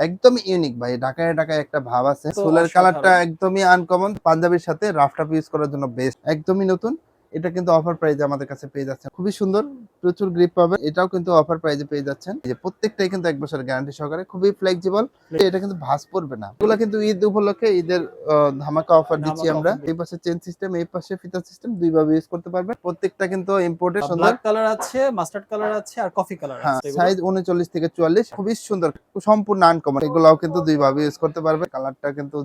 একদমই ইউনিক ভাই ঢাকায় ঢাকায় একটা ভাব আছে। সোলার কালারটা একদমই আনকমন পাঞ্জাবির সাথে রাফ টাফ ইউজ করার জন্য বেস্ট একদমই নতুন। এটা কিন্তু অফার প্রাইজে আমাদের কাছে পেয়ে যাচ্ছে খুবই সুন্দর প্রচুর গ্রিপ পাবে এটাও কিন্তু অফার প্রাইজে পেয়ে যাচ্ছেন। যে প্রত্যেকটাই কিন্তু এক বছর গ্যারান্টি সহকারে খুবই ফ্লেক্সিবল এটা কিন্তু ভাঁজ পড়বে না। এগুলো কিন্তু ঈদ উপলক্ষে ঈদের ধামাকা অফার দিচ্ছি আমরা। এই পাশে চেন সিস্টেম এই পাশে ফিতা সিস্টেম দুইভাবে ইউজ করতে পারবে প্রত্যেকটা কিন্তু ইম্পোর্টেড সুন্দর। কালার আছে মাস্টার্ড কালার আছে আর কফি কালার হ্যাঁ আছে সাইজ উনচল্লিশ থেকে চুয়াল্লিশ। খুবই সুন্দর সম্পূর্ণ আনকমন এগুলাও কিন্তু দুই ভাবে ইউজ করতে পারবে কালারটা কিন্তু।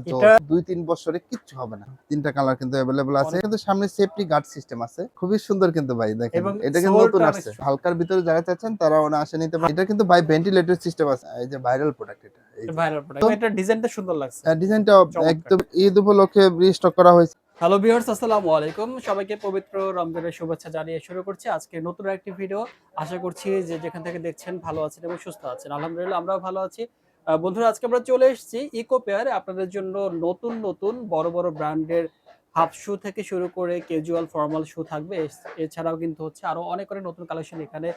দুই তিন বছরে কিচ্ছু হবে না। তিনটা কালার কিন্তু অ্যাভেলেবল আছে। কিন্তু সামনে সেফটি গার্ড সিস্টেম আছে। খুবই সুন্দর কিন্তু ভাই দেখেন। এটা কিন্তু নতুন আসছে। সুন্দর। হালকার ভিতরে যারা চাচ্ছেন তারা ওনা আসে নিতে পারে। এটা কিন্তু ভাই ভেন্টিলেটর সিস্টেম আছে। এই যে ভাইরাল প্রোডাক্ট এটা ভাইরাল প্রোডাক্ট এটা ডিজাইনটা সুন্দর লাগছে। ডিজাইনটা একদম ঈদ উপলক্ষে রিস্টক করা হয়েছে। হ্যালো ভিউয়ার্স আসসালামু আলাইকুম। সবাইকে পবিত্র রমজানের শুভেচ্ছা জানিয়ে শুরু করছি আজকে নতুন একটি ভিডিও আশা করছি যে যেখান থেকে দেখছেন ভালো আছেন এবং সুস্থ আছেন। আলহামদুলিল্লাহ আমরাও ভালো আছি। বন্ধুরা আজকে আমরা চলে এসেছি ইকো পেয়ারে আপনাদের জন্য নতুন নতুন বড় বড় ব্র্যান্ডের হাফ শু থেকে শুরু করে ক্যাজুয়াল ফর্মাল শু থাকবে। এছাড়াও কিন্তু হচ্ছে আরও অনেক অনেক নতুন কালেকশন এখানে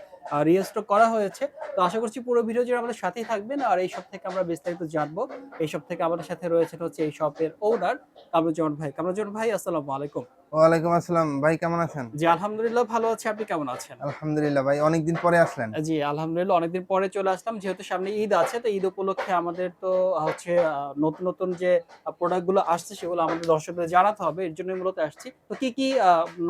রিস্টক করা হয়েছে। তো আশা করছি পুরো ভিডিও আমাদের সাথেই থাকবেন। আর এই সব থেকে আমরা বিস্তারিত জানব। এই সব থেকে আমাদের সাথে রয়েছে হচ্ছে এই শপের ওনার কামরুজ্জামান ভাই। কামরুজ্জামান ভাই, আসসালামু আলাইকুম। ওয়ালাইকুম আসসালাম। ভাই কেমন আছেন? জি আলহামদুলিল্লাহ ভালো আছি। আপনি কেমন আছেন? আলহামদুলিল্লাহ ভাই অনেকদিন পরে আসলেন। জি আলহামদুলিল্লাহ অনেকদিন পরে চলে আসলাম। যেহেতু সামনে ঈদ আছে তো ঈদ উপলক্ষে আমাদের তো হচ্ছে নতুন নতুন যে প্রোডাক্টগুলো আসছে সেগুলো আমাদের দর্শকদের জানাতে হবে। এর জন্য মূলত আসছি। তো কি কি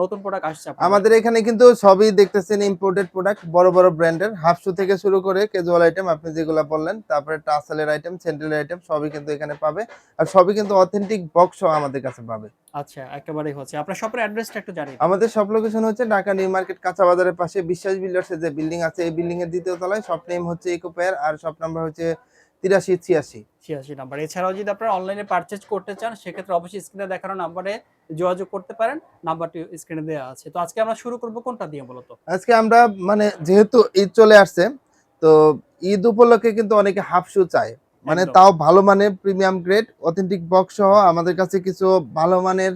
নতুন প্রোডাক্ট আসছে আমাদের এখানে কিন্তু সবই দেখতেছেন ইম্পোর্টেড প্রোডাক্ট বড় বড় ব্র্যান্ডের হাফ শু থেকে শুরু করে ক্যাজুয়াল আইটেম আপনি যেগুলো বললেন তারপরে টাসেলের আইটেম স্যান্ডেলের আইটেম সবই কিন্তু এখানে পাবে। আর সবই কিন্তু অথেন্টিক বক্স আমাদের কাছে পাবে। আচ্ছা একেবারেই হচ্ছে। আপনার শপের অ্যাড্রেসটা একটু জানিয়ে আমাদের সব লোকেশন হচ্ছে ঢাকা নিউ মার্কেট কাঁচা বাজারের পাশে বিশ্বাস বিল্ডার্স যে বিল্ডিং আছে এই বিল্ডিং এর দ্বিতীয় তলায় শপ নেম হচ্ছে ইকো পেয়ার আর শপ নাম্বার হচ্ছে তিরাশি ছিয়াশি। ছিয়াশি নাম্বার এছাড়াও যদি আপনারা অনলাইনে পারচেজ করতে চান সেক্ষেত্রে অবশ্যই স্ক্রিনে দেখানো নাম্বারে যোগাযোগ করতে পারেন। নাম্বারটি স্ক্রিনে দেওয়া আছে। তো আজকে আমরা শুরু করব কোনটা দিয়ে বলতো? আজকে আমরা মানে যেহেতু ঈদ চলে আসছে তো ঈদ উপলক্ষে কিন্তু অনেকে হাফ শু চায়। মানে তাও ভালো মানের প্রিমিয়াম গ্রেড অথেন্টিক বক্স সহ আমাদের কাছে কিছু ভালো মানের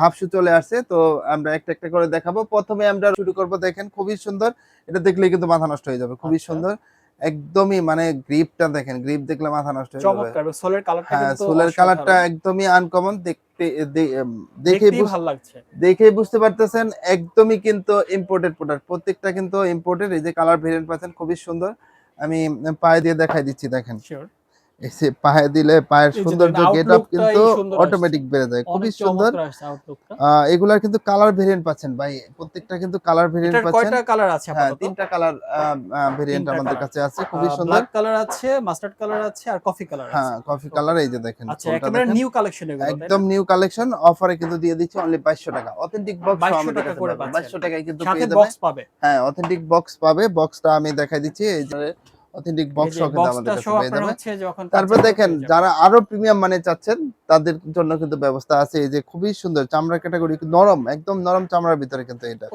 হাফ শু চলে আসছে। তো আমরা একটা একটা করে দেখাবো। প্রথমে আমরা শুরু করব দেখেন খুবই সুন্দর। এটা দেখলে কিন্তু মাথা নষ্ট হয়ে যাবে খুবই আচ্ছা। সুন্দর। একদমই মানে গ্রিপটা দেখেন গ্রিপ দেখলে মাথা নষ্ট হয়ে যাবে। চমৎকার সোলের কালারটা হ্যাঁ সোলের কালারটা একদমই আনকমন দেখতে দেখে ভালো লাগছে। দেখেই বুঝতে পারতেছেন একদমই কিন্তু ইম্পোর্টেড প্রোডাক্ট প্রত্যেকটা কিন্তু ইম্পোর্টেড এই যে কালার ভেরিয়েন্ট পাচ্ছেন খুবই সুন্দর। আমি পায়ে দিয়ে দেখাই দিচ্ছি দেখেন। যে পায়ে দিলে পায়ের সৌন্দর্য গেট আপ কিন্তু অটোমেটিক বেড়ে যায়। খুবই সুন্দর। এগুলার কিন্তু কালার ভেরিয়েন্ট পাচ্ছেন ভাই। প্রত্যেকটা কিন্তু কালার ভেরিয়েন্ট পাচ্ছেন। কয়টা কালার আছে হ্যাঁ তিনটা কালার ভেরিয়েন্ট আমাদের কাছে আছে। খুবই সুন্দর। ব্ল্যাক কালার আছে মাস্টার্ড কালার আছে আর কফি কালার আছে। হ্যাঁ কফি কালার এই যে দেখেন আচ্ছা একেবারে নিউ কালেকশন এগুলো একদম নিউ কালেকশন অফারে কিন্তু দিয়ে দিচ্ছি অনলি বাইশশো টাকা। অথেন্টিক বক্স 2200 টাকা করে পাচ্ছেন। বাইশশো টাকায় কিন্তু পেয়ে যাবে বক্স পাবে। হ্যাঁ অথেন্টিক বক্স পাবে। বক্সটা আমি দেখাই দিচ্ছি এই যে অথেন্টিক বক্স সহ কিন্তু আমাদের কাছে পেয়ে তারপর দেখেন যারা আরও প্রিমিয়াম মানে চাচ্ছেন তাদের জন্য কিন্তু ব্যবস্থা আছে। এই যে খুবই সুন্দর চামড়া ক্যাটাগরি নরম একদম নরম চামড়ার ভিতরে কিন্তু এটা।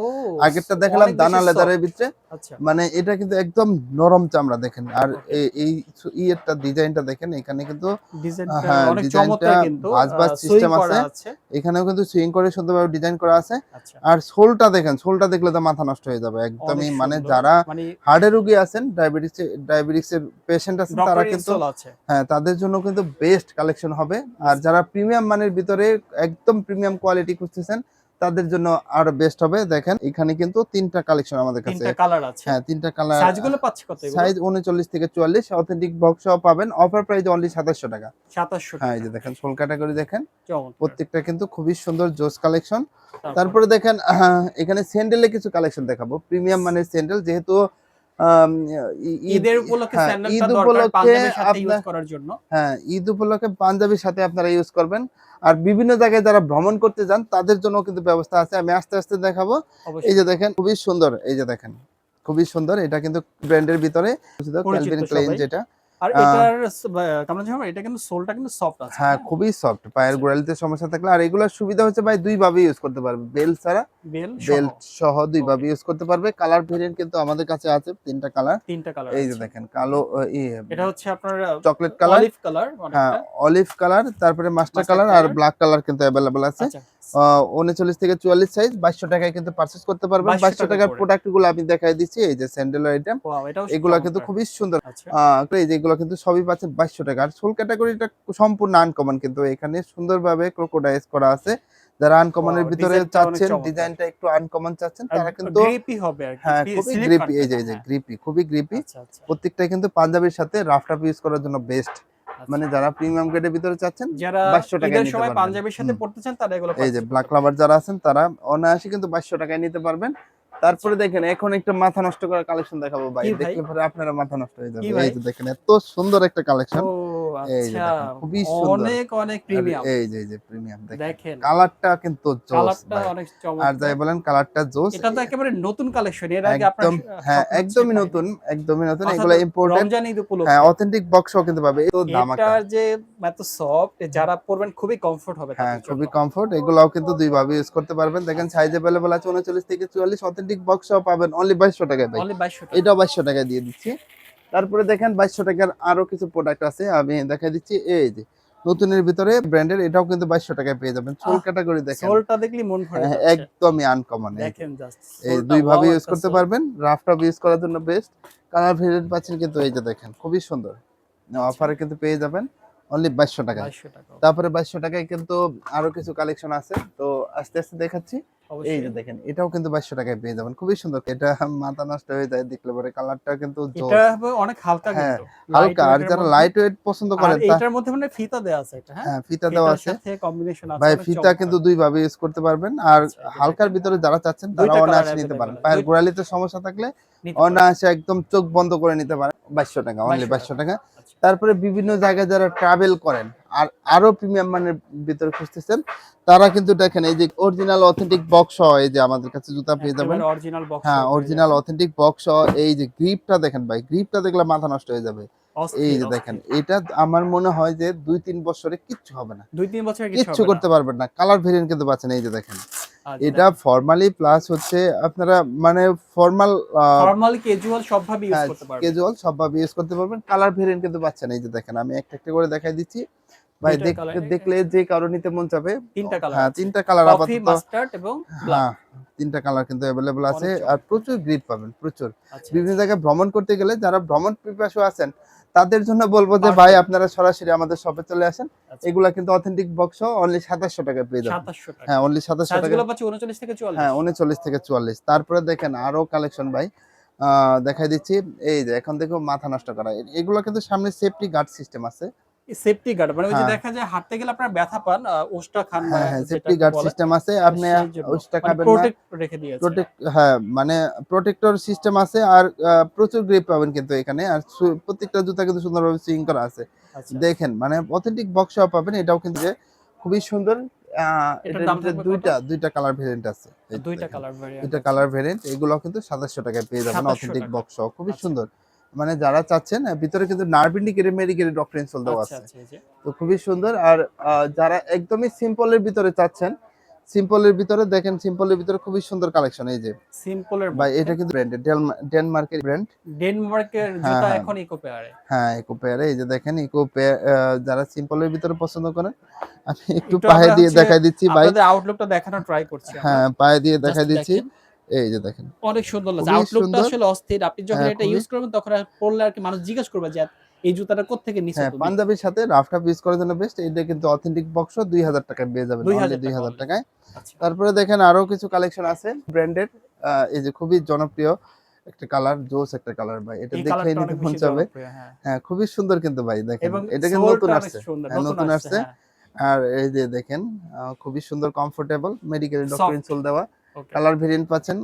আগেরটা দেখালাম দানা লেদারের ভিতরে। আচ্ছা। মানে এটা কিন্তু একদম নরম চামড়া দেখেন। আর এই- ইয়েরটা ডিজাইনটা দেখেন এখানে কিন্তু হ্যাঁ, অনেক ডিজাইনটা চমৎকার কিন্তু ভাঁজ ভাঁজ সুইং আছে। এখানেও কিন্তু সুইং করে সুন্দরভাবে ডিজাইন করা আছে। আচ্ছা। আর সোলটা দেখেন সোলটা দেখলে তো মাথা নষ্ট হয়ে যাবে একদমই। মানে যারা মানে হার্টের রোগী আছেন ডায়াবেটিস ডায়াবেটিসের পেশেন্ট আছেন তারা কিন্তু হ্যাঁ তাদের জন্য কিন্তু বেস্ট কালেকশন হবে। আর যারা প্রিমিয়াম মানের ভিতরে একদম প্রিমিয়াম কোয়ালিটি খুঁজতেছেন তাদের জন্য আরও বেস্ট হবে। দেখেন এখানে কিন্তু তিনটা কালেকশন আমাদের কাছে। তিনটা কালার আছে। হ্যাঁ তিনটা কালার সাইজগুলো পাচ্ছে কত সাইজ উনচল্লিশ থেকে চুয়াল্লিশ। অথেন্টিক বক্স পাবেন। অফার প্রাইস অনলি সাতাশশো টাকা। 2700 হ্যাঁ এই যে দেখেন সোল ক্যাটাগরি দেখেন। প্রত্যেকটা কিন্তু খুবই সুন্দর জোস কালেকশন তারপরে? দেখেন এখানে স্যান্ডেলে কিছু কালেকশন দেখাবো। প্রিমিয়াম মানের স্যান্ডেল যেহেতু ঈদের উপলক্ষে হ্যাঁ, ঈদ উপলক্ষে পাঞ্জাবির সাথে করার জন্য। হ্যাঁ ঈদ উপলক্ষে পাঞ্জাবির সাথে আপনারা ইউজ করবেন। আর বিভিন্ন জায়গায় যারা ভ্রমণ করতে যান তাদের জন্য কিন্তু ব্যবস্থা আছে। আমি আস্তে আস্তে দেখাবো। এই যে দেখেন খুবই সুন্দর এই যে দেখেন খুবই সুন্দর। এটা কিন্তু ব্র্যান্ডের ভিতরে ক্যালভিন যেটা। আর এটার কেমন জানো এটা কিন্তু সোলটা কিন্তু সফট আছে। হ্যাঁ খুবই সফট পায়ের আচ্ছা। গোড়ালিতে সমস্যা থাকলে আর এগুলোর সুবিধা হচ্ছে ভাই দুই ভাবে ইউজ করতে পারবে। বেল ছাড়া বেল বেল্ট সহ দুই ভাবে ইউজ করতে পারবে। কালার ভেরিয়েন্ট কিন্তু আমাদের কাছে আছে তিনটা কালার তিনটা কালার এই যে দেখেন কালো এটা হচ্ছে আপনার চকলেট কালার অলিভ কালার হ্যাঁ অলিভ কালার তারপরে মাস্টার কালার আর ব্ল্যাক কালার কিন্তু অ্যাভেলেবল আছে। আচ্ছা। উনচল্লিশ থেকে চুয়াল্লিশ সাইজ বাইশশো টাকায় কিন্তু পারচেস করতে পারবেন। 2200 বাইশশো টাকার করে। প্রোডাক্টগুলো আমি দেখাই দিচ্ছি এই যে স্যান্ডেল আইটেম এগুলো কিন্তু খুবই সুন্দর। আচ্ছা। এই যে এগুলো কিন্তু সবই পাচ্ছেন বাইশশো টাকা। আর সোল ক্যাটাগরিটা সম্পূর্ণ আনকমন কিন্তু এখানে সুন্দরভাবে ক্রোকোডাইজ করা আছে। যারা আনকমনের ভিতরে চাচ্ছেন ডিজাইনটা একটু আনকমন চাচ্ছেন তারা কিন্তু গ্রিপি হবে আর কি হ্যাঁ খুবই গ্রিপি এই যে এই যে হ্যাঁ। গ্রিপি খুবই গ্রিপি আচ্ছা আচ্ছা। প্রত্যেকটাই কিন্তু পাঞ্জাবির সাথে রাফ টাফ ইউজ করার জন্য বেস্ট। মানে যারা প্রিমিয়াম গ্রেডের ভিতরে চাচ্ছেন যারা 2200 টাকায় ঈদের নিতে সময়। পাঞ্জাবির সাথে। পড়তে চান তারা এগুলো এই যে ব্ল্যাক লাভার যারা আছেন তারা অনায়াসে কিন্তু বাইশশো টাকায় নিতে পারবেন। তারপরে দেখেন এখন একটা মাথা নষ্ট করার কালেকশন দেখাবো ভাই। দেখলে পরে আপনারা মাথা নষ্ট হয়ে যাবে। এই যে দেখেন এত সুন্দর একটা কালেকশন আচ্ছা দেখেন, খুবই সুন্দর। অনেক অনেক প্রিমিয়াম এই যে এই যে প্রিমিয়াম দেখেন দেখেন কালারটা কিন্তু জোস কালারটা ভাই। অনেক আর চমৎকার যাই বলেন কালারটা জোস এটা তো একেবারে নতুন কালেকশন এর আগে আপনার একদম হ্যাঁ একদমই নতুন একদমই নতুন এগুলো ইম্পোর্টেড রমজান ঈদ উপলক্ষে হ্যাঁ অথেন্টিক বক্সও কিন্তু পাবে তো ধামাকা এটার যে এত সফট যারা পরবেন খুবই কমফোর্ট হবে হ্যাঁ তাদের খুবই জন্য। কমফোর্ট এগুলাও কিন্তু দুই ভাবে ইউজ করতে পারবেন দেখেন সাইজ अवेलेबल আছে 39 থেকে 44 অথেন্টিক বক্সও পাবেন অনলি 2200 টাকায় ভাই Only 2200 টাকা। এটাও 2200 টাকায় দিয়ে দিচ্ছি তারপরে দেখেন বাইশশো টাকার আরও কিছু প্রোডাক্ট আছে আমি দেখা দিচ্ছি। এই যে নতুনের ভিতরে ব্র্যান্ডের এটাও কিন্তু বাইশশো টাকায় পেয়ে যাবেন। সোল ক্যাটাগরি দেখেন। সোলটা দেখলি মন ভরে হ্যাঁ, একদমই আনকমন দেখেন জাস্ট এই দুই ভাবে ইউজ করতে পারবেন। রাফটা ইউজ করার জন্য বেস্ট কালার ভেরিয়েন্ট পাচ্ছেন কিন্তু এই যে দেখেন খুবই সুন্দর। অফারে কিন্তু পেয়ে যাবেন। অনলি 2200 টাকায়। 2200 টাকা তারপরে বাইশশো টাকায় কিন্তু আরও কিছু কালেকশন আছে। তো আস্তে আস্তে দেখাচ্ছি। এই যে দেখেন এটাও কিন্তু বাইশশো টাকায় পেয়ে যাবেন। খুবই সুন্দর। এটা মাথা নষ্ট হয়ে যায় দেখলে পরে। কালারটা কিন্তু অনেক হালকা হ্যাঁ, হালকা। আর যারা লাইট ওয়েট পছন্দ করেন এটার মধ্যে মানে ফিতা দেওয়া আছে এটা হ্যাঁ? হ্যাঁ ফিতা দেওয়া আছে। কম্বিনেশন আছে ভাই ফিতা কিন্তু দুই ভাবে ইউজ করতে পারবেন। আর আচ্ছা, হালকার ভিতরে যারা চাচ্ছেন তারা অনায়াসে নিতে পারেন। পায়ের গোড়ালিতে সমস্যা থাকলে অনায়াসে একদম চোখ বন্ধ করে নিতে পারেন। বাইশশো টাকা অনলি 2200 বাইশশো টাকা। তারপরে বিভিন্ন জায়গায় যারা ট্রাভেল করেন আর আরও প্রিমিয়াম মানের ভিতরে খুঁজতেছেন তারা কিন্তু দেখেন এই যে অরিজিনাল অথেন্টিক বক্স এই যে আমাদের কাছে জুতা পেয়ে যাবেন। অরিজিনাল বক্স হ্যাঁ অরিজিনাল অথেন্টিক বক্স এই যে গ্রিপটা দেখেন ভাই গ্রিপটা দেখলে মাথা নষ্ট হয়ে যাবে। এই যে দেখেন এটা আমার মনে হয় যে দুই তিন বছরে কিচ্ছু হবে না। দুই তিন বছরে কিচ্ছু করতে পারবেন না। কালার ভেরিয়েন্ট কিন্তু পাচ্ছেন এই যে দেখেন। এটা ফর্মালি প্লাস হচ্ছে আপনারা মানে ফর্মাল ফর্মাল ক্যাজুয়াল সবভাবে ইউজ হ্যাঁ, করতে পারবেন। ক্যাজুয়াল সবভাবে ইউজ করতে পারবেন। কালার ভেরিয়েন্ট কিন্তু পাচ্ছেন এই যে দেখেন আমি একটা একটা করে দেখাই দিচ্ছি। ভাই দেখলে যে কারও নিতে মন চাবে তিনটা কালার হ্যাঁ তিনটা কালার কফি মাস্টার্ড এবং ব্ল্যাক তিনটা কালার কিন্তু অ্যাভেলেবল আছে। আর প্রচুর গ্রিপ পাবেন প্রচুর। আচ্ছা বিভিন্ন জায়গায় ভ্রমণ করতে গেলে যারা ভ্রমণ পিপাসু আছেন তাদের জন্য বলব যে ভাই আপনারা সরাসরি আমাদের শপে চলে আসেন। আচ্ছা। এগুলা কিন্তু অথেন্টিক বক্স অনলি সাতাশশো টাকা পেয়ে যাবেন। হ্যাঁ অনলি সাতাশশো টাকা সাইজগুলো পাচ্ছি 39 থেকে 44 হ্যাঁ উনচল্লিশ থেকে চুয়াল্লিশ। তারপরে দেখেন আরও কালেকশন ভাই। আহ, দেখাই দিচ্ছি। এই যে এখন দেখো মাথা নষ্ট করা। এগুলো কিন্তু সামনে সেফটি গার্ড সিস্টেম আছে। সেফটি গার্ড মানে ওই যে হ্যাঁ। দেখা যায় হাঁটতে গেলে আপনার ব্যথা পান ওষ্টা খান হ্যাঁ হ্যাঁ সেফটি গার্ড সিস্টেম আছে আপনি সেই মানে খাবেন না। রেখে দিয়েছে। প্রোটেক্ট হ্যাঁ মানে প্রোটেক্টর সিস্টেম আছে আর প্রচুর গ্রিপ পাবেন কিন্তু এখানে আর প্রত্যেকটা জুতা কিন্তু সুন্দরভাবে সুইং করা আছে। আচ্ছা। দেখেন মানে অথেন্টিক বক্সও পাবেন এটাও কিন্তু যে খুবই সুন্দর দুইটা দুইটা কালার ভেরিয়েন্ট আছে। দুইটা কালার ভেরিয়েন্ট দুইটা কালার ভেরিয়েন্ট এগুলো কিন্তু সাতাশশো টাকায় পেয়ে যাবেন অথেন্টিক টাকা। বক্স খুবই আচ্ছা। সুন্দর। মানে যারা চাচ্ছেন ভিতরে কিন্তু nerve indicator medical doctor insole দেওয়া আছে। আচ্ছা তো খুবই সুন্দর। আর যারা একদমই সিম্পলের ভিতরে চাচ্ছেন সিম্পলের ভিতরে দেখেন সিম্পলের ভিতরে খুবই সুন্দর কালেকশন এই যে। সিম্পলের ভাই এটা কিন্তু ব্র্যান্ডেড ডেনমার্কের ব্র্যান্ড ডেনমার্কের হ্যাঁ, জুতা হ্যাঁ। এখন ইকো পেয়ারে হ্যাঁ ইকো পেয়ারে এই যে দেখেন ইকো যারা সিম্পলের ভিতরে পছন্দ করেন আমি একটু পায়ে দিয়ে দেখাই দিচ্ছি ভাই। আপনাদের আউটলুকটা দেখানোর ট্রাই করছি হ্যাঁ পায়ে দিয়ে দেখাই দিচ্ছি। এই যে দেখেন। অনেক সুন্দর লাগছে। আউটলুকটা আসলে অস্থির। আপনি যখন হ্যাঁ, এটা ইউজ করবেন তখন পড়লে আর কি মানুষ জিজ্ঞেস করবে যে এই জুতাটা কোত্থেকে নিছো হ্যাঁ পাঞ্জাবির সাথে রাফটাপ ইউজ করার জন্য বেস্ট এটা কিন্তু অথেন্টিক বক্স দুই হাজার টাকায় পেয়ে যাবেন। 2000 অনলি দুই টাকা হাজার only। টাকায় আচ্ছা। তারপরে দেখেন আরও কিছু কালেকশন আছে ব্র্যান্ডেড এই যে খুবই জনপ্রিয় একটা কালার জোস একটা কালার ভাই। এটা দেখলেই নিতে মন চাবে। হ্যাঁ। হ্যাঁ খুবই সুন্দর কিন্তু ভাই দেখেন। এটা কিন্তু নতুন আসছে। নতুন আসছে। আর এই যে দেখেন খুবই সুন্দর কমফোর্টেবল মেডিকেল ডক্টর। ইনসোল দেওয়া। কালার ভেরিয়েন্ট পাচ্ছেন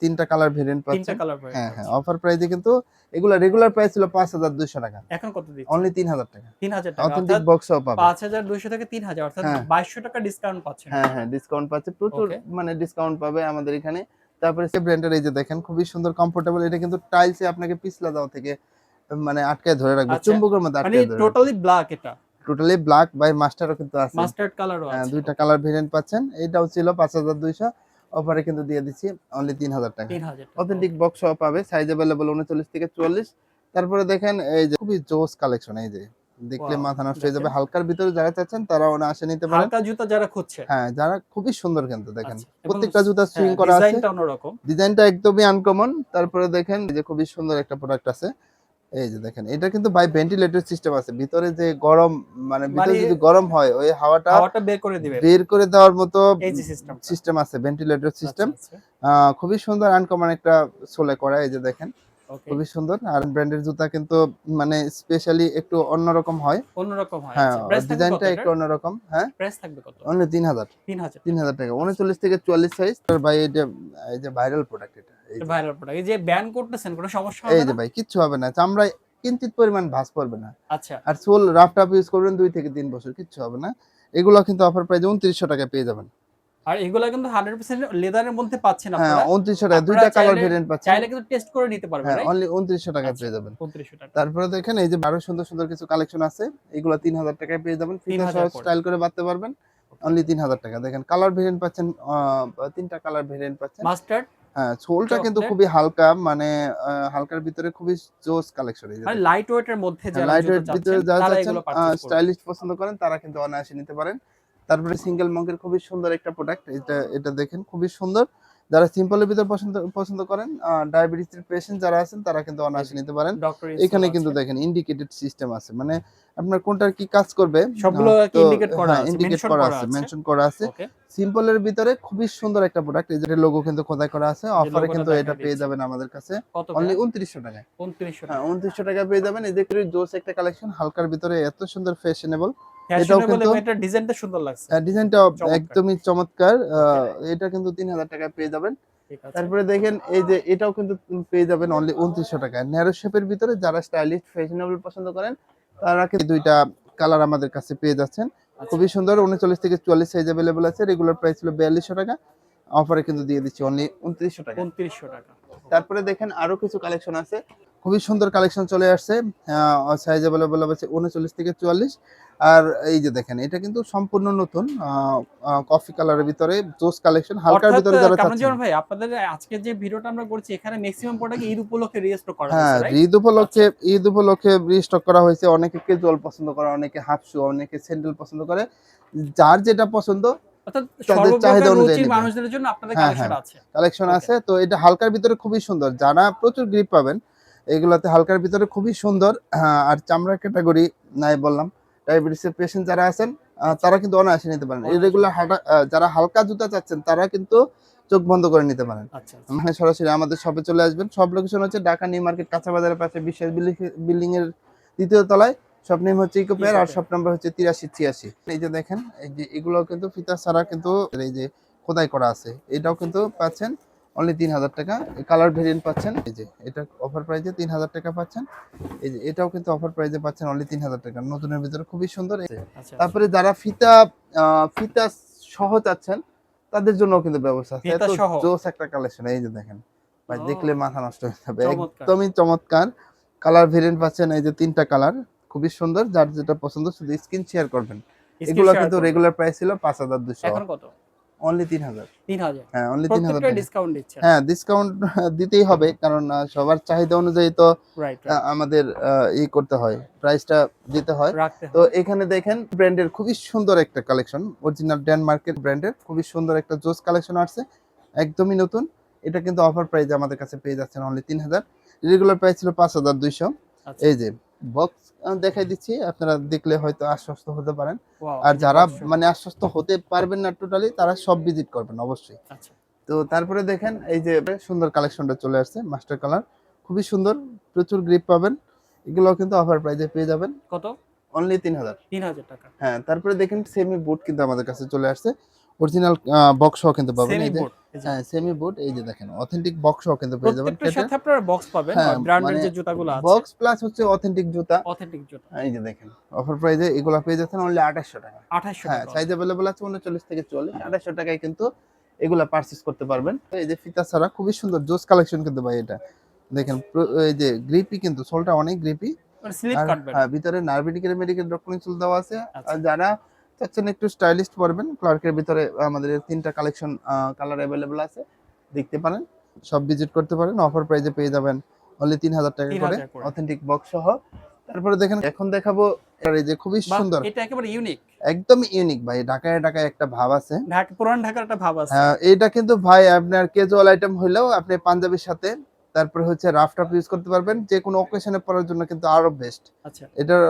তিনটা কালার ভেরিয়েন্ট তিনটা পাচ্ছেন। হ্যাঁ হ্যাঁ অফার প্রাইসে কিন্তু এগুলা রেগুলার প্রাইস ছিল পাঁচ হাজার দুইশো টাকা। এখন কত দিচ্ছে? অনলি তিন হাজার টাকা। তিন হাজার টাকা অথেন্টিক বক্সও পাবেন। পাঁচ হাজার দুইশো থেকে তিন হাজার অর্থাৎ হ্যাঁ। বাইশশো টাকা ডিসকাউন্ট পাচ্ছেন। হ্যাঁ হ্যাঁ ডিসকাউন্ট পাচ্ছে। প্রচুর মানে ডিসকাউন্ট পাবে আমাদের এখানে। তারপরে সে ব্র্যান্ডের এই যে দেখেন খুবই সুন্দর কমফোর্টেবল এটা কিন্তু টাইলসে আপনাকে পিছলা দেওয়া থেকে মানে আটকায় ধরে রাখবে। আচ্ছা। চুম্বকের মধ্যে মানে আটকায় ধরে টোটালি ব্ল্যাক এটা। টোটালি ব্ল্যাক বাই মাস্টারও কিন্তু আছে। মাস্টার্ড কালারও হ্যাঁ, আছে। দুইটা কালার ভেরিয়েন্ট পাচ্ছেন। এটাও ছিল পাঁচ হাজার দুইশো। অফারে কিন্তু দিয়ে দিচ্ছি অনলি তিন হাজার টাকা। অথেন্টিক বক্স সহ পাবে সাইজ অ্যাভেলেবল উনচল্লিশ থেকে চুয়াল্লিশ। তারপরে দেখেন এই যে খুবই জোস কালেকশন এই যে দেখলে মাথা নষ্ট হয়ে যাবে। হালকার ভিতরে যারা চাচ্ছেন তারা অনায়াসে নিতে পারেন। হালকা জুতা যারা খুঁজছে। হ্যাঁ যারা খুবই সুন্দর কিন্তু দেখেন। আচ্ছা, প্রত্যেকটা জুতা সুইং হ্যাঁ, করা আছে। ডিজাইনটা অন্যরকম। ডিজাইনটা একদমই আনকমন তারপরে দেখেন এই যে খুবই সুন্দর একটা প্রোডাক্ট আছে। এই যে দেখেন এটা কিন্তু বাই ভেন্টিলেটর সিস্টেম আছে। ভিতরে যে গরম মানে ভিতরে মানে- যদি গরম হয় ওই হাওয়াটা হাওয়াটা বের করে দিবে। বের করে দেওয়ার মতো সিস্টেম সিস্টেম আছে ভেন্টিলেটর সিস্টেম আচ্ছা, খুবই সুন্দর আনকমন একটা সোলে করা এই যে দেখেন। খুবই সুন্দর। আর ব্র্যান্ডের জুতা কিন্তু মানে স্পেশালি একটু অন্যরকম হয়। অন্যরকম হয় হ্যাঁ আচ্ছা। ডিজাইনটা একটু অন্যরকম হ্যাঁ? প্রাইস থাকবে কত? অনলি তিন হাজার। 3000 টাকা। উনচল্লিশ থেকে চুয়াল্লিশ সাইজ ভাই এটা এই যে ভাইরাল প্রোডাক্ট এটা এই ভাইরাল প্রোডাক্ট এই যে ব্যান করতেছেন কোনো সমস্যা হবে এই যে ভাই কিচ্ছু হবে না। চামড়ায় কিঞ্চিত পরিমাণ ভাঁজ পড়বে না। আচ্ছা। আর সোল রাফ টাফ ইউজ করবেন দুই থেকে তিন বছর কিচ্ছু হবে না। এগুলো কিন্তু অফার প্রাইসে উনত্রিশশো টাকা পেয়ে যাবেন। আর এগুলা কিন্তু 100% লেদারের মধ্যে পাচ্ছেন হ্যাঁ আপনারা। উনত্রিশশো টাকা দুইটা কালার ভেরিয়েন্ট পাচ্ছেন। চাইলে কিন্তু টেস্ট করে নিতে পারবেন হ্যাঁ রাইট অনলি উনত্রিশশো টাকা আচ্ছা। পেয়ে যাবেন। 3500 টাকা। তারপরে দেখেন এই যে আরও সুন্দর সুন্দর কিছু কালেকশন আছে এগুলো তিন হাজার টাকায় পেয়ে যাবেন। ফিতা 3000 সহ স্টাইল করে বাঁধতে পারবেন। অনলি তিন হাজার টাকা। দেখেন কালার ভেরিয়েন্ট পাচ্ছেন তিনটা কালার ভেরিয়েন্ট পাচ্ছেন। মাস্টার্ড হ্যাঁ ছোলটা কিন্তু খুবই হালকা মানে হালকার ভিতরে খুবই জোস কালেকশন এই যে মানে লাইট ওয়েটের মধ্যে যারা লাইট ওয়েট ভিতরে যারা স্টাইলিশ পছন্দ করেন তারা কিন্তু অনায়াসে নিতে পারেন। তারপরে সিঙ্গেল মঙ্কের খুবই সুন্দর একটা প্রোডাক্ট এটা এটা দেখেন খুবই সুন্দর। যারা সিম্পলের ভিতর পছন্দ পছন্দ করেন ডায়াবেটিসের পেশেন্ট যারা আছেন তারা কিন্তু অনায়াসে নিতে পারেন। এখানে কিন্তু দেখেন ইন্ডিকেটেড সিস্টেম আছে। মানে আপনার কোনটার কি কাজ করবে? সবগুলো কি তো, করা হ্যাঁ, আছে, mention করা আছে। মেনশন করা আছে। সিম্পলের ভিতরে খুবই সুন্দর একটা প্রোডাক্ট এই যে লোগো কিন্তু খোদাই করা আছে। অফারে কিন্তু এটা পেয়ে যাবেন আমাদের কাছে। অনলি উনত্রিশশো টাকায় 2900 হ্যাঁ টাকা। উনত্রিশশো টাকা পেয়ে যাবেন। এই যে জোস একটা কালেকশন হালকার ভিতরে এত সুন্দর ফ্যাশনেবল ফ্যাশনেবল কিন্তু- এটা ডিজাইনটা সুন্দর লাগছে। ডিজাইনটা একদমই চমৎকার। এটা কিন্তু তিন হাজার টাকা পেয়ে যাবেন। তারপরে দেখেন এই যে এটাও কিন্তু পেয়ে যাবেন অনলি উনত্রিশশো টাকায়। ন্যারো শেপের ভিতরে যারা স্টাইলিশ ফ্যাশনেবল পছন্দ করেন তারা কিন্তু দুইটা কালার আমাদের কাছে পেয়ে যাচ্ছেন। আচ্ছা, খুবই সুন্দর উনচল্লিশ থেকে চুয়াল্লিশ সাইজ অ্যাভেলেবল আছে। রেগুলার প্রাইস ছিল বিয়াল্লিশশো টাকা। অফারে কিন্তু দিয়ে দিচ্ছি অনলি উনত্রিশশো টাকা। 2900 টাকা। তারপরে দেখেন আরও কিছু কালেকশন আছে। খুবই সুন্দর কালেকশন চলে আসছে সাইজ অ্যাভেলেবল আছে উনচল্লিশ থেকে চুয়াল্লিশ। আর এই যে দেখেন এটা কিন্তু সম্পূর্ণ নতুন কফি কালারের ভিতরে জোস কালেকশন হালকার ভিতরে যারা চাচ্ছেন। ভাই আপনাদের আজকে যে ভিডিওটা আমরা করছি এখানে ম্যাক্সিমাম প্রোডাক্ট ঈদ উপলক্ষে রিস্টক করা হ্যাঁ হয়েছে রাইট ঈদ উপলক্ষে ঈদ উপলক্ষে রিস্টক করা হয়েছে। অনেকে কেজুয়াল পছন্দ করে অনেকে হাফ শু অনেকে স্যান্ডেল পছন্দ করে। যার যেটা পছন্দ অর্থাৎ তাদের চাহিদা অনুযায়ী রুচির মানুষদের জন্য আপনাদের হ্যাঁ, কালেকশন হ্যাঁ। আছে। কালেকশন আছে। তো এটা হালকার ভিতরে খুবই সুন্দর। যারা প্রচুর গ্রিপ পাবেন এগুলাতে হালকার ভিতরে খুবই সুন্দর আর চামড়ার ক্যাটাগরি নাই বললাম। ডায়াবেটিসের পেশেন্ট যারা আছেন তারা কিন্তু অনায়াসে নিতে পারেন। হাঁটা যারা হালকা জুতা চাচ্ছেন তারা কিন্তু চোখ বন্ধ করে নিতে পারেন। আচ্ছা আচ্ছা। মানে সরাসরি আমাদের শপে চলে আসবেন। সব লোকেশন হচ্ছে ঢাকা নিউ মার্কেট কাঁচা বাজারের পাশে বিশ্বাস বিল্ডিং এর দ্বিতীয় তলায়। শপ নেম হচ্ছে ইকো পেয়ার আর শপ নাম্বার হচ্ছে তিরাশি ছিয়াশি। এই যে দেখেন এই যে এগুলো কিন্তু ফিতা ছাড়া কিন্তু এই যে খোদাই করা আছে। এটাও কিন্তু পাচ্ছেন। অনলি তিন হাজার টাকা। কালার ভেরিয়েন্ট পাচ্ছেন এই যে এটা অফার প্রাইজে তিন হাজার টাকা পাচ্ছেন। এই যে এটাও কিন্তু অফার প্রাইজে পাচ্ছেন অনলি তিন হাজার টাকা। নতুনের ভিতরে খুবই সুন্দর। আচ্ছা। তারপরে যারা ফিতা ফিতা সহ চাচ্ছেন তাদের জন্য কিন্তু ব্যবস্থা আছে। এত? জোস একটা কালেকশন এই যে দেখেন। ভাই দেখলে মাথা নষ্ট হয়ে যাবে। একদমই চমৎকার। কালার ভেরিয়েন্ট পাচ্ছেন এই যে তিনটা কালার খুবই সুন্দর যার যেটা পছন্দ শুধু স্ক্রিন শেয়ার করবেন। এগুলো কিন্তু রেগুলার প্রাইস ছিল পাঁচ হাজার দুশো এখন কত? অনলি 3000 হ্যাঁ অনলি। ডিসকাউন্ট হ্যাঁ ডিসকাউন্ট দিতেই হবে কারণ সবার চাহিদা অনুযায়ী তো আমাদের ই করতে হয় প্রাইসটা দিতে হয়। তো এখানে দেখেন ব্র্যান্ডের খুবই সুন্দর একটা কালেকশন অরিজিনাল ডেনমার্কের ব্র্যান্ডের খুবই সুন্দর একটা জোস কালেকশন আসছে একদমই নতুন। এটা কিন্তু অফার প্রাইজে আমাদের কাছে পেয়ে যাচ্ছেন অনলি তিন হাজার। রেগুলার প্রাইস ছিল পাঁচ হাজার দুইশো। আচ্ছা। এই যে বক্স দেখাই দিচ্ছি। আপনারা দেখলে হয়তো আশ্বস্ত হতে পারেন। আর যারা। মানে আশ্বস্ত হতে পারবেন না টোটালি তারা সব ভিজিট করবেন অবশ্যই। আচ্ছা। তো তারপরে দেখেন এই যে সুন্দর কালেকশনটা চলে আসছে মাস্টার কালার খুবই সুন্দর প্রচুর গ্রিপ পাবেন। এগুলো কিন্তু অফার প্রাইজে পেয়ে যাবেন। কত? অনলি তিন হাজার। 3000 টাকা। হ্যাঁ তারপরে দেখেন সেমি বুট কিন্তু আমাদের কাছে চলে আসছে। অরিজিনাল বক্স সহ কিন্তু পাবেন এই যে হ্যাঁ সেমি বুট এই যে দেখেন অথেন্টিক বক্স সহ কিন্তু পেয়ে যাবেন। প্রত্যেকটার সাথে আপনারা বক্স পাবেন ব্র্যান্ডের মানে যে জুতাগুলো আছে। বক্স প্লাস হচ্ছে অথেন্টিক জুতা। অথেন্টিক জুতা। এই যে দেখেন অফার প্রাইজে এগুলো পেয়ে যাচ্ছেন অনলি আঠাশশো টাকা। 2800 হ্যাঁ সাইজ অ্যাভেলেবল আছে উনচল্লিশ থেকে চল্লিশ আঠাশশো টাকায় কিন্তু এগুলা পারচেস করতে পারবেন। এই যে ফিতা ছাড়া খুবই সুন্দর জোস কালেকশন কিন্তু ভাই এটা। দেখেন এই যে গ্রিপি কিন্তু সোলটা অনেক গ্রিপি স্লিপ আর কাটবেন। হ্যাঁ, ভিতরে নার্ভেটিকের মেডিকেল ডকুমেন্টস দেওয়া আছে। আচ্ছা। আর যারা চাচ্ছেন একটু স্টাইলিস্ট পরবেন। ক্লার্কের ভিতরে আমাদের তিনটা কালেকশন কালার অ্যাভেলেবল আছে। দেখতে পারেন সব ভিজিট করতে পারেন। অফার প্রাইজে পেয়ে যাবেন অনলি তিন হাজার টাকা করে অথেন্টিক বক্স সহ। তারপরে দেখেন এখন দেখাবো এই যে খুবই সুন্দর। এটা একেবারে ইউনিক একদম ইউনিক ভাই ঢাকায় ঢাকায় একটা ভাব আছে। ঢাকা পুরান ঢাকার একটা ভাব আছে। হ্যাঁ, এটা কিন্তু ভাই আপনার ক্যাজুয়াল আইটেম হইলেও আপনি পাঞ্জাবির সাথে তারপরে হচ্ছে রাফ টাফ ইউজ করতে পারবেন। যে কোনো অকেশনে পরার জন্য কিন্তু আরও বেস্ট আচ্ছা। এটার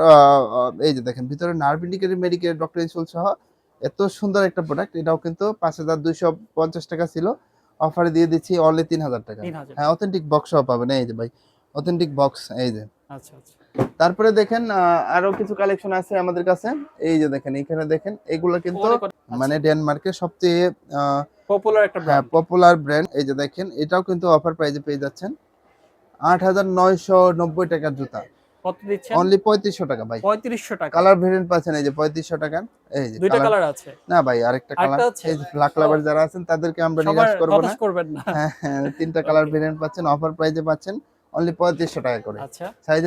এই যে দেখেন ভিতরে nerve indicator medical doctor insole সহ এত সুন্দর একটা প্রোডাক্ট এটাও কিন্তু পাঁচ হাজার দুইশো পঞ্চাশ টাকা ছিল। অফারে দিয়ে দিচ্ছি অনলি তিন হাজার টাকা। হ্যাঁ অথেন্টিক বক্স সহ পাবেন। এই যে ভাই অথেন্টিক বক্স এই যে। আচ্ছা আচ্ছা। তারপরে দেখেন আরও কিছু কালেকশন আছে আমাদের কাছে। এই যে দেখেন এখানে দেখেন এগুলো কিন্তু মানে ডেনমার্কের সবচেয়ে আহ, পপুলার একটা হ্যাঁ পপুলার ব্র্যান্ড এই যে দেখেন এটাও কিন্তু অফার প্রাইজে পেয়ে যাচ্ছেন। আট হাজার নয়শো নব্বই টাকার জুতা। কত দিচ্ছেন? অনলি পঁয়ত্রিশশো টাকা ভাই। পঁয়ত্রিশশো টাকা। কালার ভেরিয়েন্ট পাচ্ছেন এই যে পঁয়ত্রিশশো টাকা। এই যে দুইটা কালার আছে। না ভাই আরেকটা কালার? এই ব্ল্যাক লাভার যারা আছেন তাদেরকে আমরা নিরাশ করব না। করবেন না। হ্যাঁ হ্যাঁ তিনটা কালার. ভেরিয়েন্ট পাচ্ছেন অফার প্রাইজে পাচ্ছেন অনলি পঁয়ত্রিশশো টাকা করে। আচ্ছা। সাইজ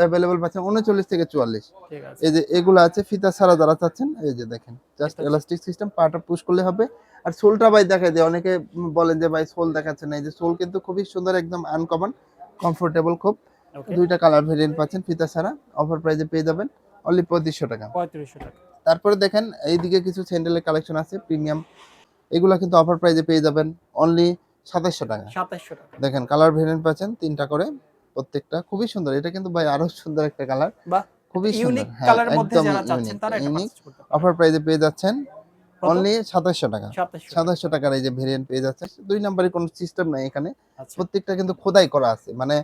অ্যাভেলেবল পাচ্ছেন উনচল্লিশ থেকে চুয়াল্লিশ। ঠিক আছে। এই যে এগুলো আছে ফিতা ছাড়া যারা চাচ্ছেন এই যে দেখেন জাস্ট এলাস্টিক সিস্টেম পাটা পুশ করলে হবে। আর সোলটা ভাই দেখাই দেয় অনেকে বলেন যে ভাই সোল দেখাচ্ছে না এই যে সোল কিন্তু খুবই সুন্দর একদম আনকমন কমফোর্টেবল খুব। দুইটা কালার ভেরিয়েন্ট পাচ্ছেন ফিতা ছাড়া অফার প্রাইজে পেয়ে যাবেন অনলি পঁয়ত্রিশশো টাকা। পঁয়ত্রিশশো টাকা। তারপরে দেখেন এইদিকে কিছু স্যান্ডেলের কালেকশন আছে প্রিমিয়াম এগুলা কিন্তু অফার প্রাইজে পেয়ে যাবেন অনলি সাতাশশো টাকা। সাতাশশো টাকা। দেখেন কালার ভেরিয়েন্ট পাচ্ছেন তিনটা করে প্রত্যেকটা। খুবই সুন্দর এটা কিন্তু ভাই আরও সুন্দর একটা কালার খুবই সুন্দর ইউনিক হ্যাঁ মধ্যে একদম যারা চাচ্ছেন তারা এটা ইউনিক অফার প্রাইজে পেয়ে যাচ্ছেন? অনলি সাতাশশো টাকা। সাতাশশো টাকার এই যে ভেরিয়েন্ট পেয়ে যাচ্ছে। দুই নম্বরে কোনো সিস্টেম নাই এখানে। আচ্ছা। প্রত্যেকটা কিন্তু খোদাই করা আছে। মানে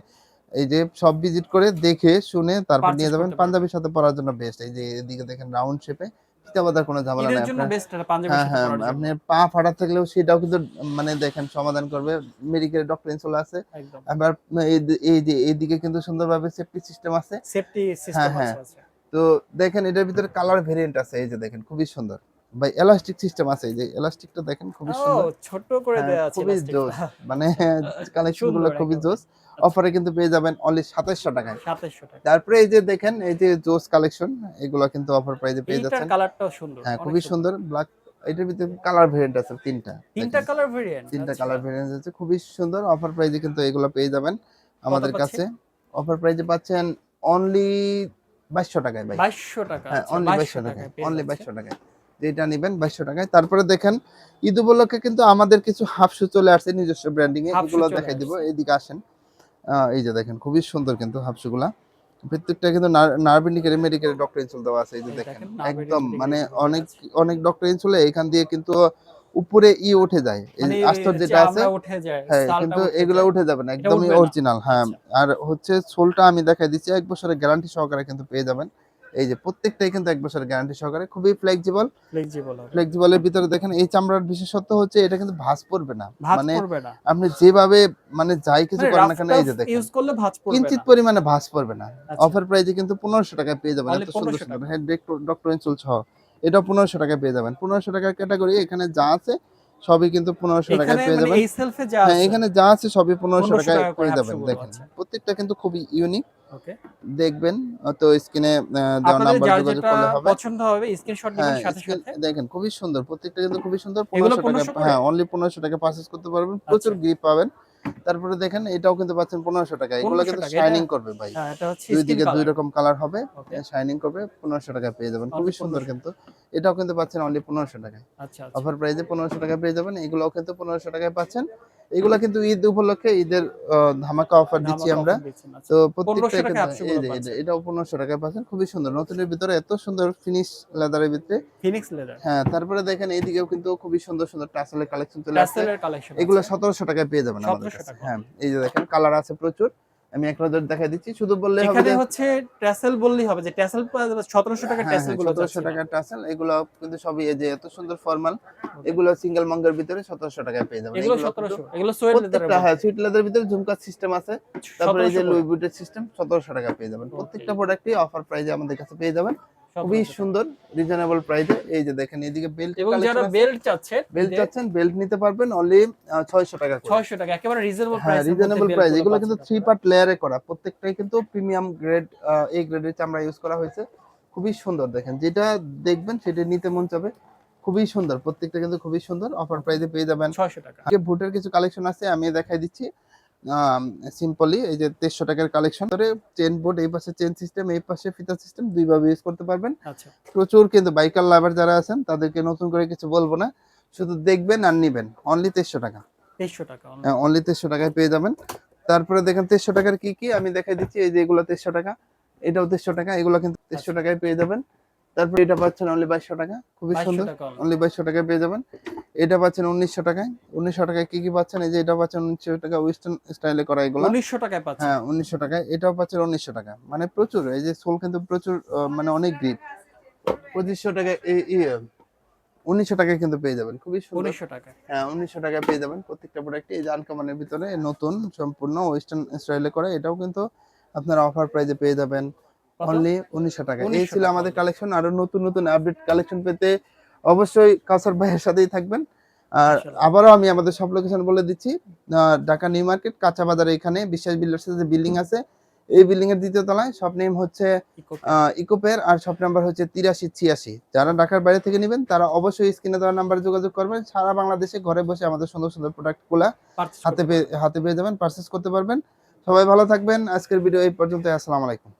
এই যে সব ভিজিট করে দেখে শুনে তারপর নিয়ে যাবেন। পাঞ্জাবির সাথে পরার জন্য বেস্ট এই যে এদিকে দেখেন রাউন্ড শেপে ফিতা বাঁধার কোনো ঝামেলা নাই হ্যাঁ সাথে হ্যাঁ। আপনি পা ফাটা থাকলেও সেটাও কিন্তু মানে দেখেন সমাধান করবে। মেডিকেল ডক্টর ইনসোল আছে আবার এই যে- এই এইদিকে কিন্তু সুন্দরভাবে সেফটি সিস্টেম আছে। সেফটি সিস্টেম হ্যাঁ, আছে আছে। তো দেখেন এটার ভিতরে কালার ভেরিয়েন্ট আছে। এই যে দেখেন খুবই সুন্দর। ভাই এলাস্টিক সিস্টেম আছে যে এলাস্টিকটা দেখেন খুবই সুন্দর। ছোট করে হ্যাঁ, দেয়া আছে খুবই জোস মানে কালেকশনগুলো খুবই। জোস। অফারে কিন্তু পেয়ে যাবেন অনলি সাতাশশো টাকায়। 2700 টাকা। তারপরে এই যে দেখেন এই যে জোস কালেকশন এগুলো কিন্তু অফার প্রাইজে পেয়ে যাচ্ছেন। কালারটাও সুন্দর হ্যাঁ খুবই সুন্দর। ব্ল্যাক এটার ভিতরে কালার ভেরিয়েন্ট আছে তিনটা। তিনটা কালার ভেরিয়েন্ট তিনটা কালার ভেরিয়েন্ট আছে খুবই সুন্দর। অফার প্রাইজে কিন্তু এগুলো পেয়ে যাবেন আমাদের কাছে। অফার প্রাইজে পাচ্ছেন অনলি বাইশশো টাকায় ভাই। 2200 টাকা হ্যাঁ আচ্ছা, অনলি 2200 বাইশশো টাকায় টাকায় অনলি যাচ্ছে। বাইশশো টাকায়। যেটা নেবেন বাইশশো টাকায়। তারপরে দেখেন ঈদ উপলক্ষে কিন্তু আমাদের কিছু হাফ শু চলে আসছে নিজস্ব ব্র্যান্ডিং এ। এগুলো দেখাই দিব। এইদিকে আসেন। এই যে দেখেন খুবই সুন্দর কিন্তু হাফ শু গুলা প্রত্যেকটা কিন্তু nerve indicator medical doctor insole দেওয়া আছে এই যে দেখেন। একদম মানে অনেক অনেক ডক্টর ইনসুলে এখান দিয়ে কিন্তু উপরে ই উঠে যায়। এই মানে আস্তর যেটা আছে উঠে যায় হ্যাঁ কিন্তু এগুলো উঠে যাবে না একদমই অরিজিনাল হ্যাঁ। আচ্ছা। আর হচ্ছে সোলটা আমি দেখাই দিচ্ছি এক বছরের গ্যারান্টি সহকারে কিন্তু পেয়ে যাবেন। এই যে প্রত্যেকটাই কিন্তু এক বছরের গ্যারান্টি সহকারে খুবই ফ্লেক্সিবল ফ্লেক্সিবল ফ্লেক্সিবলের ভিতরে দেখেন এই চামড়ার বিশেষত্ব হচ্ছে এটা কিন্তু ভাঁজ পড়বে না। মানে আপনি যেভাবে মানে যাই কিছু মানে করেন না কেন এই যে দেখেন ইউজ করলে ভাঁজ পড়বে কিঞ্চিত পরিমাণে ভাঁজ পড়বে না। আচ্ছা। অফার প্রাইজে কিন্তু পনেরোশো টাকায় পেয়ে যাবেন এত সুন্দর 1500 সুন্দর। হ্যাঁ ডক্টর ইনসুল সহ। এটা পনেরোশো টাকায় পেয়ে যাবেন। পনেরোশো টাকার ক্যাটাগরি এখানে যা আছে সবই কিন্তু পনেরোশো টাকায় এখানে পেয়ে মানে যাবেন। যা হ্যাঁ এখানে যা আছে সবই পনেরোশো টাকায় পেয়ে যাবেন দেখেন। প্রত্যেকটা কিন্তু খুবই ইউনিক দেখবেন তো স্ক্রিনে দেওয়া নাম্বার যোগাযোগ করলে হবে। পছন্দ হবে স্ক্রিনশট হ্যাঁ সাথে সাথে। দেখেন খুবই সুন্দর প্রত্যেকটা কিন্তু খুবই সুন্দর এগুলো 1500 টাকা হ্যাঁ অনলি পনেরোশো টাকা পারচেজ করতে পারবেন প্রচুর আচ্ছা। গ্রিপ পাবেন। তারপরে দেখেন এটাও কিন্তু পাচ্ছেন পনেরোশো টাকা এগুলো কিন্তু শাইনিং করবে ভাই। হ্যাঁ এটা হচ্ছে দুই দিকে দুই রকম কালার হবে শাইনিং করবে পনেরোশো টাকা পেয়ে যাবেন। খুবই সুন্দর। কিন্তু। এটাও কিন্তু পাচ্ছেন অনলি পনেরোশো টাকায়। আচ্ছা আচ্ছা। অফার প্রাইসে পনেরোশো টাকা পেয়ে যাবেন। এগুলোও কিন্তু পনেরোশো টাকায় পাচ্ছেন। এগুলো কিন্তু ঈদ উপলক্ষে ঈদের ধামাকা অফার দিচ্ছি আমরা। আচ্ছা। তো প্রত্যেকটা 1500 টাকায় কিন্তু আপশো এই গুলো যে পাচ্ছেন। এটা- পনেরোশো টাকায় পাচ্ছেন। খুবই সুন্দর। নতুনের ভিতরে এত সুন্দর ফিনিশ লেদারের ভিতরে। ফিনিক্স লেদার হ্যাঁ তারপরে দেখেন এইদিকেও কিন্তু খুবই সুন্দর সুন্দর টাসেলের কালেকশন চলে আসছে। এগুলো সতেরোশো টাকায় পেয়ে যাবেন আমাদের হ্যাঁ এই যে দেখেন কালার আছে প্রচুর। আমি এক নজর দেখাই দিচ্ছি। শুধু বললে হবে এখানে হচ্ছে ট্যাসেল বললেই হবে যে ট্যাসেল 1700 টাকা ট্যাসেলগুলো 1700 টাকা ট্যাসেল এগুলো কিন্তু সবই এই যে এত সুন্দর ফর্মাল। এগুলো সিঙ্গেল মঙ্গের ভিতরে সতেরোশো টাকায় পেয়ে যাবেন। এগুলো এগুলো 1700 এগুলো সোয়েট লেদারের প্রত্যেকটা হ্যাঁ সুইট লেদার ভিতরে ঝুমকা সিস্টেম আছে। তারপরে এই যে 1700 লুই বুটের সিস্টেম সতেরোশো টাকা পেয়ে যাবেন। প্রত্যেকটা প্রোডাক্টই অফার প্রাইজে আমাদের কাছে পেয়ে যাবেন। খুবই সুন্দর রিজনেবল প্রাইজে এই যে দেখেন এদিকে বেল্ট এবং যারা বেল্ট চাচ্ছে বেল্ট চাচ্ছেন বেল্ট নিতে পারবেন অনলি ছয়শো টাকা 600 টাকা একেবারে রিজনেবল প্রাইস রিজনেবল প্রাইস এগুলো কিন্তু থ্রি পার্ট লেয়ারে করা। প্রত্যেকটাই কিন্তু প্রিমিয়াম গ্রেড এ গ্রেডের চামড়া ইউজ করা হয়েছে। খুবই সুন্দর দেখেন। যেটা দেখবেন সেটা নিতে মন চাবে। খুবই সুন্দর। প্রত্যেকটা কিন্তু খুবই সুন্দর। অফার প্রাইসে পেয়ে যাবেন। 600 টাকা। ভুটের কিছু কালেকশন আছে আমি দেখাই দিচ্ছি। সিম্পলি এই যে তেইশশো টাকার কালেকশন ধরে চেন বোর্ড এই পাশে চেন সিস্টেম এই পাশে ফিতা সিস্টেম দুইভাবে ইউজ করতে পারবেন। আচ্ছা। প্রচুর কিন্তু বাইকার লাভার যারা আছেন তাদেরকে নতুন করে কিছু বলব না শুধু দেখবেন আর নিবেন। অনলি তেইশশো টাকা। তেইশশো টাকা অনলি তেইশশো টাকায় পেয়ে যাবেন। তারপরে দেখেন তেইশশো টাকার কি কি আমি দেখাই দিচ্ছি এই যে এগুলো তেইশশো টাকা এটাও তেইশশো টাকা এগুলো কিন্তু তেইশশো টাকায় পেয়ে যাবেন। তারপরে এটা পাচ্ছেন অনলি বাইশশো টাকা। খুবই সুন্দর। অনলি বাইশশো টাকায় পেয়ে যাবেন। এটা পাচ্ছেন উনিশশো টাকায়। উনিশশো টাকায় কি কি পাচ্ছেন? এই যে এটা পাচ্ছেন উনিশশো টাকা ওয়েস্টার্ন স্টাইলে করা এগুলো। উনিশশো টাকায় পাচ্ছেন। হ্যাঁ উনিশশো টাকায়। এটাও পাচ্ছেন উনিশশো টাকা। মানে প্রচুর। এই যে সোল কিন্তু প্রচুর মানে অনেক গ্রিপ পঁচিশশো টাকায় এই উনিশশো টাকায় কিন্তু পেয়ে যাবেন। খুবই সুন্দর। উনিশশো টাকা হ্যাঁ উনিশশো টাকায় পেয়ে যাবেন প্রত্যেকটা প্রোডাক্টে এই যে আনকমনের ভিতরে নতুন সম্পূর্ণ ওয়েস্টার্ন স্টাইলে করা। এটাও কিন্তু আপনারা অফার প্রাইজে পেয়ে যাবেন? অনলি উনিশশো টাকা। এই ছিল আমাদের কালেকশন আরও নতুন নতুন আপডেট কালেকশন পেতে অবশ্যই কাসার ভাইয়ের সাথেই থাকবেন। আর আবারও আমি আমাদের সব লোকেশন বলে দিচ্ছি ঢাকা নিউ মার্কেট কাঁচা বাজারে এখানে বিশ্বাস বিল্ডার্স যে বিল্ডিং আছে এই বিল্ডিং এর দ্বিতীয় তলায়। শপ নেম হচ্ছে ইকোপের আর শপ নাম্বার হচ্ছে তিরাশি ছিয়াশি। যারা ঢাকার বাইরে থেকে নেবেন তারা অবশ্যই স্ক্রিনে দেওয়া নাম্বারে যোগাযোগ করবেন। সারা বাংলাদেশে ঘরে বসে আমাদের সুন্দর সুন্দর প্রোডাক্টগুলা হাতে পেয়ে হাতে পেয়ে যাবেন পারচেস করতে পারবেন। সবাই ভালো থাকবেন। আজকের ভিডিও এই পর্যন্ত আসসালামু আলাইকুম।